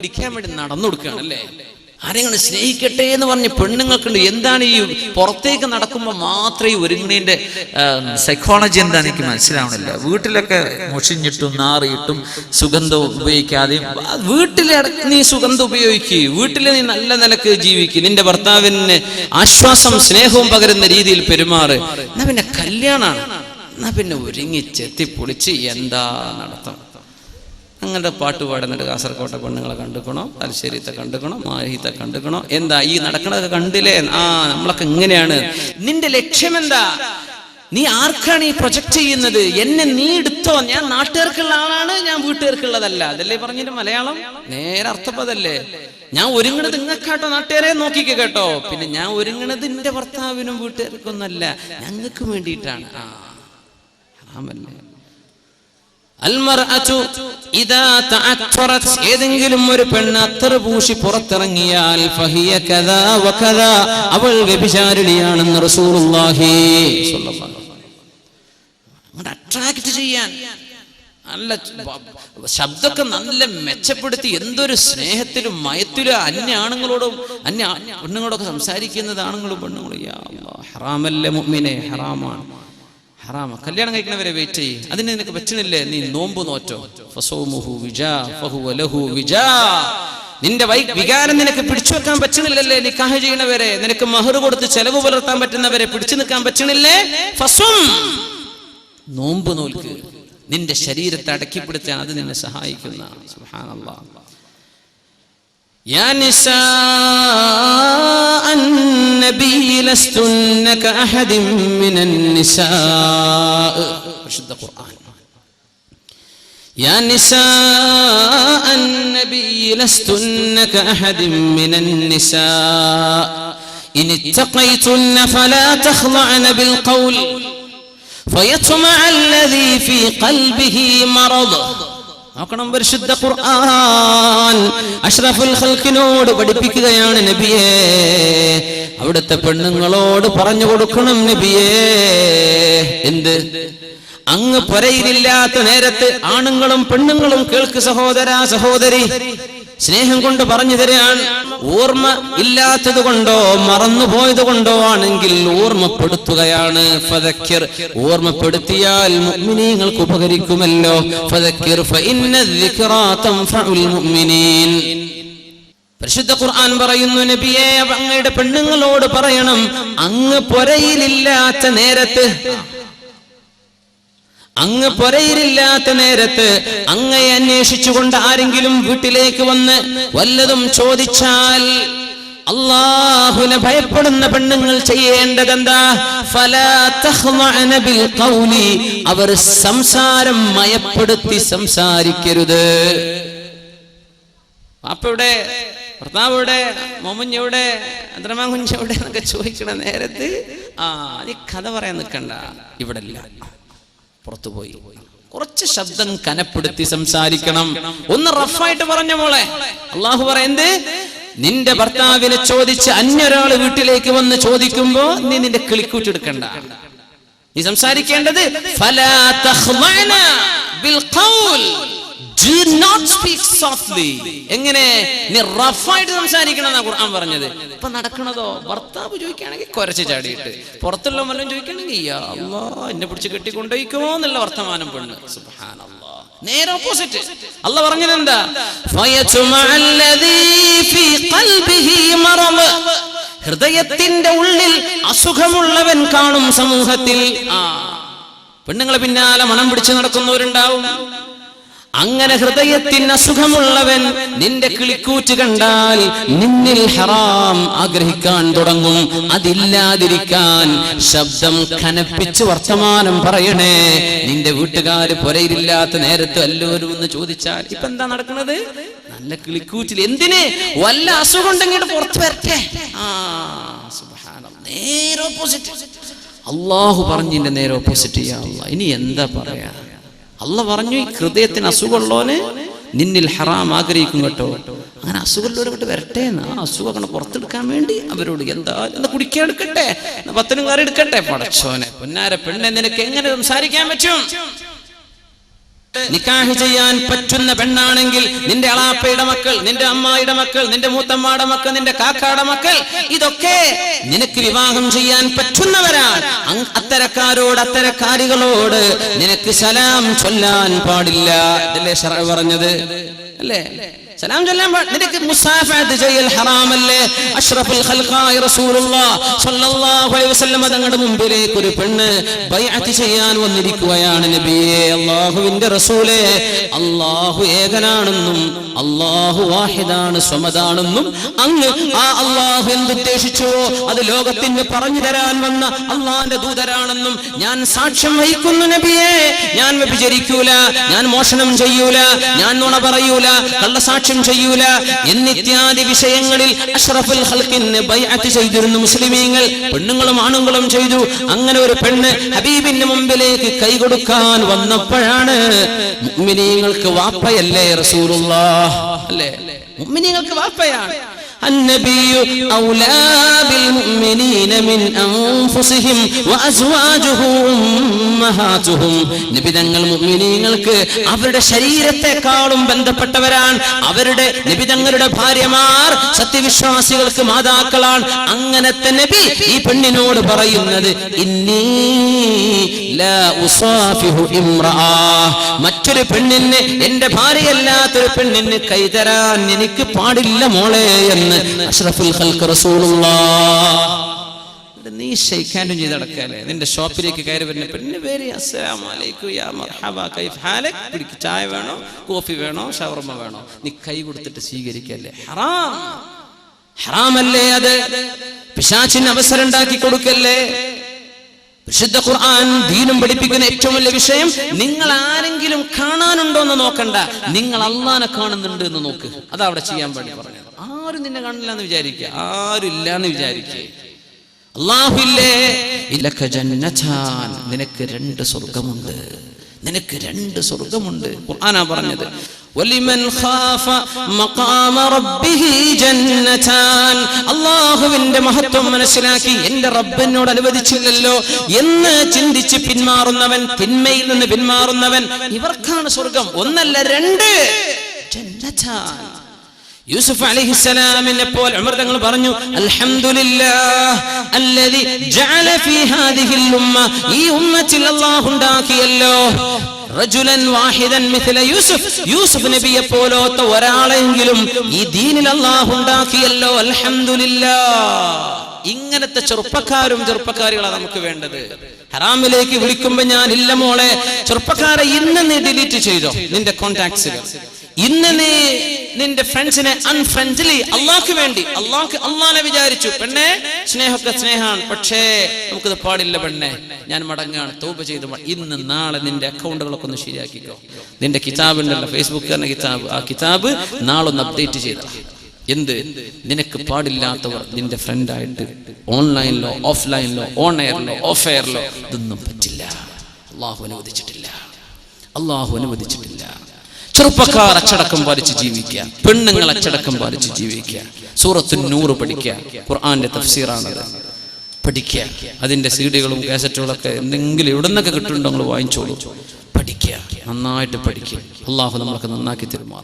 ഇരിക്കാൻ വേണ്ടി നടന്നു കൊടുക്കുകയാണ് അല്ലേ ആരെങ്കിലും സ്നേഹിക്കട്ടെ എന്ന് പറഞ്ഞ് പെണ്ണുങ്ങൾക്കുണ്ട്. എന്താണ് ഈ പുറത്തേക്ക് നടക്കുമ്പോൾ മാത്രമേ ഈ ഒരുങ്ങണേന്റെ സൈക്കോളജി എന്താ എനിക്ക് മനസ്സിലാവണില്ല. വീട്ടിലൊക്കെ മുഷിഞ്ഞിട്ടും നാറിയിട്ടും സുഗന്ധം ഉപയോഗിക്കാതെയും വീട്ടിലെ നീ സുഗന്ധം ഉപയോഗിക്കുക വീട്ടിൽ നീ നല്ല നിലയ്ക്ക് ജീവിക്കുക നിന്റെ ഭർത്താവിന് ആശ്വാസം സ്നേഹവും പകരുന്ന രീതിയിൽ പെരുമാറ്. എന്നാ പിന്നെ കല്യാണമാണ് എന്നാ പിന്നെ ഒരുങ്ങി ചെത്തി പൊളിച്ച് എന്താ നടത്തം? അങ്ങനത്തെ പാട്ട് പാടുന്നുണ്ട് കാസർകോട്ടെ പെണ്ണുങ്ങളെ കണ്ടുക്കണോ തലശ്ശേരിത്തെ കണ്ടുക്കണോ മാഹിത്തെ കണ്ടുക്കണോ? എന്താ ഈ നടക്കണതൊക്കെ കണ്ടില്ലേ? ആ നമ്മളൊക്കെ ഇങ്ങനെയാണ്. നിന്റെ ലക്ഷ്യം എന്താ നീ ആർക്കാണ് ഈ പ്രൊജക്ട് ചെയ്യുന്നത്? എന്നെ നീ എടുത്തോ? ഞാൻ നാട്ടുകാർക്കുള്ള ആളാണ് ഞാൻ വീട്ടുകാർക്കുള്ളതല്ല. അതല്ലേ പറഞ്ഞിട്ട് മലയാളം? നേരെ അർത്ഥപ്പതല്ലേ ഞാൻ ഒരുങ്ങണത് നിങ്ങൾക്കാട്ടോ നാട്ടുകാരെ നോക്കിക്ക കേട്ടോ. പിന്നെ ഞാൻ ഒരുങ്ങണത് എന്റെ ഭർത്താവിനും വീട്ടുകാർക്കൊന്നല്ല ഞങ്ങൾക്ക് വേണ്ടിയിട്ടാണ്. ആ തഅത്തറത് ഏതെങ്കിലും ഒരു പെണ്ണ് അത്ര പൂശി പുറത്തിറങ്ങിയാൽ അവൾ വ്യഭിചാരിണിയാണെന്ന് അട്രാക്ട് ചെയ്യാൻ നല്ല ശബ്ദമൊക്കെ നല്ല മെച്ചപ്പെടുത്തി എന്തൊരു സ്നേഹത്തിലും മയത്തിലും അന്യ ആണുങ്ങളോടും അന്യ പെണ്ണുങ്ങളോടൊക്കെ സംസാരിക്കുന്നത് ആണുങ്ങളും പെണ്ണുങ്ങളും ഹറാമല്ലേ മുമ്മിനെ ഹറാമാണ്. ഹറാമ. കല്യാണം കഴിക്കണവരെ വെയിറ്റ് ചെയ്യ്. അതിന് നിനക്ക് പറ്റണില്ലേ? നീ നോമ്പ് നോറ്റോ? നിന്റെ വികാരം നിനക്ക് പിടിച്ചു വെക്കാൻ പറ്റണില്ലല്ലേ? നിക്കാഹ് ചെയ്യണവരെ നിനക്ക് മഹർ കൊടുത്ത് ചെലവ് പുലർത്താൻ പറ്റുന്നവരെ പിടിച്ചു നിൽക്കാൻ പറ്റണില്ലേ? ഫസും. നോമ്പ് നോൽക്ക്. നിന്റെ ശരീരത്തെ അടക്കിപ്പിടുത്താൻ അത് നിന്നെ സഹായിക്കുന്ന സുബ്ഹാനല്ലാഹ് يا نساء النبي لستن كأحد من النساء. أشد القرآن. يا نساء النبي لستن كأحد من النساء. إن اتقيتن فلا تخضعن بالقول. فيطمع الذي في قلبه مرض. നോക്കണം പരിശുദ്ധ ഖുർആൻ. അഷ്റഫുൽ ഖൽക്കിനോട് പഠിപ്പിക്കുകയാണ് നബിയെ. അവിടുത്തെ പെണ്ണുങ്ങളോട് പറഞ്ഞു കൊടുക്കണം നബിയെ. എന്ത്? അങ്ങ് പൊരയിലില്ലാത്ത നേരത്ത് ആണുങ്ങളും പെണ്ണുങ്ങളും കേൾക്ക് സഹോദര സഹോദരി. സ്നേഹം കൊണ്ട് പറഞ്ഞു തരാൻ ഓർമ്മ ഇല്ലാത്തത് കൊണ്ടോ മറന്നുപോയത് കൊണ്ടോ ആണെങ്കിൽ ഓർമ്മപ്പെടുത്തുകയാണ്. ഓർമ്മപ്പെടുത്തിയാൽ മുഗ്മിനീങ്ങൾക്ക് ഉപകരിക്കുമല്ലോ. പരിശുദ്ധ ഖുർആൻ പറയുന്നു നബിയെ അങ്ങയുടെ പെണ്ണുങ്ങളോട് പറയണം അങ്ങ് പൊരയിലില്ലാത്ത നേരത്ത് അങ്ങ് പൊരയിലില്ലാത്ത നേരത്ത് അങ്ങയെ അന്വേഷിച്ചുകൊണ്ട് ആരെങ്കിലും വീട്ടിലേക്ക് വന്ന് വല്ലതും ചോദിച്ചാൽ അള്ളാഹുനെ ഭയപ്പെടുന്ന പെണ്ണുങ്ങൾ ചെയ്യേണ്ടതെന്താ? എന്താ അവർ സംസാരം മയപ്പെടുത്തി സംസാരിക്കരുത്. പാപ്പയുടെ ഭർത്താവിടെ മൊമുഞ്ഞെവിടെ അദ്രമാകുഞ്ഞെവിടെ എന്നൊക്കെ ചോദിക്കണ നേരത്ത് ആ നീ കഥ പറയാൻ നിൽക്കണ്ട. ഇവിടെ പുറത്തുപോയി. കുറച്ച് ശബ്ദം കനപ്പെടുത്തി സംസാരിക്കണം. ഒന്ന് റഫായിട്ട് പറഞ്ഞ മോളെ. അള്ളാഹു പറയുന്നത് നിന്റെ ഭർത്താവിനെ ചോദിച്ച് അന്യൊരാൾ വീട്ടിലേക്ക് വന്ന് ചോദിക്കുമ്പോ നീ നിന്റെ കിളിക്കൂറ്റെടുക്കണ്ട നീ സംസാരിക്കേണ്ടത് ഫലാ ബിൽ ഖൗൽ. Do not speak softly. എങ്ങനെ? നീ റഫായിട്ട് സംസാരിക്കണം ഖുർആൻ പറഞ്ഞത്. ഇപ്പൊ നടക്കണതോ? ഭർത്താവ് ചോദിക്കുകയാണെങ്കിൽ കുരച്ച് ചാടിയിട്ട്. പുറത്തുള്ള വല്ലതും ചോദിക്കണെങ്കിൽ എന്നെ പിടിച്ച് കെട്ടിക്കൊണ്ടോയിക്കുമോ? എന്നുള്ള വർത്തമാനം പെണ്ണ്. സുബ്ഹാനല്ലാ. നേരെ ഓപ്പോസിറ്റ് അല്ല പറഞ്ഞത് എന്താ ഹൃദയത്തിന്റെ ഉള്ളിൽ അസുഖമുള്ളവൻ കാണും സമൂഹത്തിൽ. ആ. പെണ്ണുങ്ങളെ പിന്നാലെ മണം പിടിച്ചു നടക്കുന്നവരുണ്ടാവും. അങ്ങനെ ഹൃദയത്തിന് അസുഖമുള്ളവൻ നിന്റെ കിളിക്കൂറ്റ് കണ്ടാൽ നിന്നിൽ ഹറാം ആഗ്രഹിക്കാൻ തുടങ്ങും. അതില്ലാതിരിക്കാൻ ശബ്ദം കനപ്പിച്ച് വർത്തമാനം പറയണേ. നിന്റെ വീട്ടുകാര് പുരയിലില്ലാത്ത നേരത്ത് എല്ലാവരും ഒന്ന് ചോദിച്ചാൽ ഇപ്പൊ എന്താ നടക്കുന്നത്? നല്ല കിളിക്കൂറ്റിൽ എന്തിന്? വല്ല അസുഖം ഉണ്ടെങ്കിൽ പുറത്തു വരട്ടെ. ആ. നേരെ ഓപ്പോസിറ്റ് അള്ളാഹു പറഞ്ഞിന്റെ നേരെ ഓപ്പോസിറ്റ് ചെയ്യാ. ഇനി എന്താ പറയാ? അല്ല പറഞ്ഞു ഈ ഹൃദയത്തിന് അസുഖമുള്ളവന് നിന്നിൽ ഹറാം ആഗ്രഹിക്കും കേട്ടോ. അങ്ങനെ അസുഖമുള്ളവരോട്ട് വരട്ടെ എന്ന്. ആ അസുഖം അങ്ങനെ പുറത്തെടുക്കാൻ വേണ്ടി അവരോട് എന്താ എന്താ കുടിക്കാൻ എടുക്കട്ടെ? എന്നാ പത്തിനും കറി എടുക്കട്ടെ? പടച്ചോനെ പൊന്നാര പെണ്ണെ നിനക്ക് എങ്ങനെ സംസാരിക്കാൻ പറ്റും? നിക്കാഹ് ചെയ്യാൻ പറ്റുന്ന പെണ്ണാണെങ്കിൽ നിന്റെ അളാപ്പയുടെ മക്കൾ നിന്റെ അമ്മായിയുടെ മക്കൾ നിന്റെ മൂത്തമ്മാടെ മക്കൾ നിന്റെ കാക്കാടെ മക്കൾ ഇതൊക്കെ നിനക്ക് വിവാഹം ചെയ്യാൻ പറ്റുന്നവരാണ്. അത്തരക്കാരോട് അത്തരക്കാരികളോട് നിനക്ക് സലാം ചൊല്ലാൻ പാടില്ല. ഇതല്ലേ പറഞ്ഞത്? അല്ലേ? സലാം ചൊല്ലാൻ നിനക്ക് മുസാഫത്ത് ചെയ്യൽ ഹറാമല്ലേ? അഷ്റഫുൽ ഖൽഖായ റസൂലുള്ളാഹ് സ്വല്ലല്ലാഹു അലൈഹി വസല്ലം തങ്ങളുടെ മുമ്പിലേക്ക് ഒരു പെണ്ണ് ബൈഅത്ത് ചെയ്യാൻ വന്നിരിക്കുകയാണ് നബിയേ. അല്ലാഹുവിന്റെ റസൂലേ അല്ലാഹു ഏകനാണെന്നും അള്ളാഹു വാഹിദാണ് സ്വമതാണെന്നും അങ്ങ് ആ അള്ളാഹു എന്തുദ്ദേശിച്ചുവോ അത് ലോകത്തിന് പറഞ്ഞു തരാൻ വന്ന അള്ളാഹിന്റെ ദൂതരാണെന്നും ഞാൻ സാക്ഷ്യം വഹിക്കുന്നു നബിയെ. ഞാൻ വ്യഭിചരിക്കൂല ഞാൻ മോഷണം ചെയ്യൂല ഞാൻ നുണ പറയൂല കള്ളസാക്ഷ്യം ചെയ്യൂല. എന്നിത്യാദി വിഷയങ്ങളിൽ അഷ്റഫുൽ ഖൽഖിന് ബൈഅത്ത് ചെയ്തിരുന്നു മുസ്ലിമീങ്ങൾ പെണ്ണുങ്ങളും ആണുങ്ങളും ചെയ്തു. അങ്ങനെ ഒരു പെണ്ണ് ഹബീബിന്റെ മുമ്പിലേക്ക് കൈ കൊടുക്കാൻ വന്നപ്പോഴാണ് മുഅ്മിനീങ്ങൾക്ക് വാപ്പയല്ലേ റസൂലുള്ളാഹ് അല്ലേ? മുഅ്മിനീങ്ങൾക്ക് വാപ്പയാണ്. النبي أولى بالمؤمنين من أنفسهم وأزواجه أمهاتهم നബി തങ്ങൾ മുഅ്മിനീങ്ങൾക്ക് അവരുടെ ശരീരത്തെക്കാളും ബന്ധപ്പെട്ടവരാണ് അവരുടെ നബി തങ്ങളുടെ ഭാര്യമാർ സത്യവിശ്വാസികൾക്ക് മാതാക്കളാണ് അങ്ങനത്തെ നബി ഈ പെണ്ണിനോട് പറയുന്നത് ഇന്നീ ലാ ഉസാഫിഹു ഇംറഅ മറ്റൊരു പെണ്ണിന് എന്റെ ഭാര്യയല്ലാത്തൊരു പെണ്ണിന് കൈതരാൻ എനിക്ക് പാടില്ല മോളെ എന്ന് അഷ്റഫുൽ ഖൽഖ് റസൂലുള്ളാഹ് നീ ഷെയ്ക്കാൻഡും ചെയ്ത് നടക്കാല്ലേ? നിന്റെ ഷോപ്പിലേക്ക് കയറി വരുന്ന പെണ്ണ് പേര് പിടിക്ക് ചായ വേണോ? കോഫി വേണോ? ഷവർമ വേണോ? നീ കൈ കൊടുത്തിട്ട് സ്വീകരിക്കല്ലേ? ഹറാം. ഹറാമല്ലേ അത്? പിശാചിന് അവസരം ഉണ്ടാക്കി കൊടുക്കല്ലേ? വിശുദ്ധ ഖുർആൻ ദീനും പഠിപ്പിക്കുന്ന ഏറ്റവും വലിയ വിഷയം നിങ്ങൾ ആരെങ്കിലും കാണാനുണ്ടോ എന്ന് നോക്കണ്ട. നിങ്ങൾ അള്ളാനെ കാണുന്നുണ്ട് എന്ന് നോക്ക്. അതാ അവിടെ ചെയ്യാൻ വേണ്ടി പറഞ്ഞത്. ആരും നിന്നെ കാണില്ല എന്ന് വിചാരിക്കുക. ആരില്ല എന്ന് വിചാരിക്കുക. അള്ളാഹുല്ലേ ഇലക്ക ജന്നതാൻ നിനക്ക് രണ്ട് സ്വർഗമുണ്ട് നിനക്ക് രണ്ട് സ്വർഗമുണ്ട് ഖുർആനാ പറഞ്ഞത്. വലിമൻ ഖാഫ മഖാമ റബ്ബിഹി ജന്നതാൻ അല്ലാഹുവിന്റെ മഹത്വം മനസ്സിലാക്കി എന്റെ റബ്ബിനോട് അനുവദിച്ചില്ലല്ലോ എന്ന് ചിന്തിച്ച് പിന്മാറുന്നവൻ തിന്മയിൽ നിന്ന് പിന്മാറുന്നവൻ ഇവർക്കാണ് സ്വർഗം ഒന്നല്ല രണ്ട്. ജന്നതാൻ യൂസുഫ് അലൈഹിസ്സലാമിനെ പോൽ ഉമർ തങ്ങൾ പറഞ്ഞു ഈ ഉമ്മത്തിൽ അല്ലാഹു ഉണ്ടാക്കിയല്ലോ. റജുലൻ വാഹിദൻ മിഥില യൂസുഫ്. യൂസുഫ് നബിയെ ഒരാളെങ്കിലും ഈ ദീനിൽ അല്ലാഹു ഉണ്ടാക്കിയല്ലോ. അൽഹംദുലില്ലാഹ്. ഇങ്ങനത്തെ ചെറുപ്പക്കാരും ചെറുപ്പക്കാരികളാണ് നമുക്ക് വേണ്ടത്. ഹറാമിലേക്ക് വിളിക്കുമ്പോ ഞാൻ ഇല്ല മോളെ. ചെറുപ്പക്കാരെ ഇന്ന് നീ ഡിലീറ്റ് ചെയ്തോ? നിന്റെ കോണ്ടാക്ട്സുകൾ ഇന്ന് നീ നിന്റെ ഫ്രണ്ട്സിനെ അൺഫ്രണ്ട്ലി അള്ളാഹ്ക്ക് വേണ്ടി അള്ളാഹ്ക്ക് അള്ളാനെ വിചാരിച്ചു. പെണ്ണെ സ്നേഹമൊക്കെ സ്നേഹമാണ് പക്ഷേ നമുക്കിത് പാടില്ല പെണ്ണെ. ഞാൻ മടങ്ങാണ് തോപ്പ് ചെയ്ത് ഇന്ന് നാളെ നിന്റെ അക്കൗണ്ടുകളൊക്കെ ഒന്ന് ശരിയാക്കിക്കോ. നിന്റെ കിതാബ് ഉണ്ടല്ലോ ഫേസ്ബുക്ക് തന്നെ കിതാബ്. ആ കിതാബ് നാളെ ഒന്ന് അപ്ഡേറ്റ് ചെയ്ത. എന്ത്? നിനക്ക് പാടില്ലാത്തവർ നിന്റെ ഫ്രണ്ടായിട്ട് ഓൺലൈനിലോ ഓഫ്ലൈനിലോ ഓൺ എയറിലോ ഓഫ് എയറിലോ ഇതൊന്നും പറ്റില്ല. അള്ളാഹു അനുവദിച്ചിട്ടില്ല. അള്ളാഹു അനുവദിച്ചിട്ടില്ല. ചെറുപ്പക്കാർ അച്ചടക്കം പാലിച്ച് ജീവിക്കുക. പെണ്ണുങ്ങൾ അച്ചടക്കം പാലിച്ച് ജീവിക്കുക. സൂറത്തു നൂറ് പഠിക്കുക. ഖുർആന്റെ തഫ്സീറാണത്. പഠിക്കുക. അതിന്റെ സീഡികളും കാസറ്റുകളൊക്കെ എന്തെങ്കിലും എവിടെ നിന്നൊക്കെ കിട്ടുന്നുണ്ടോ നിങ്ങൾ വാങ്ങിച്ചോളൂ. പഠിക്കുക. നന്നായിട്ട് പഠിക്കുക. അള്ളാഹു നമ്മളൊക്കെ നന്നാക്കി തരുമാറും.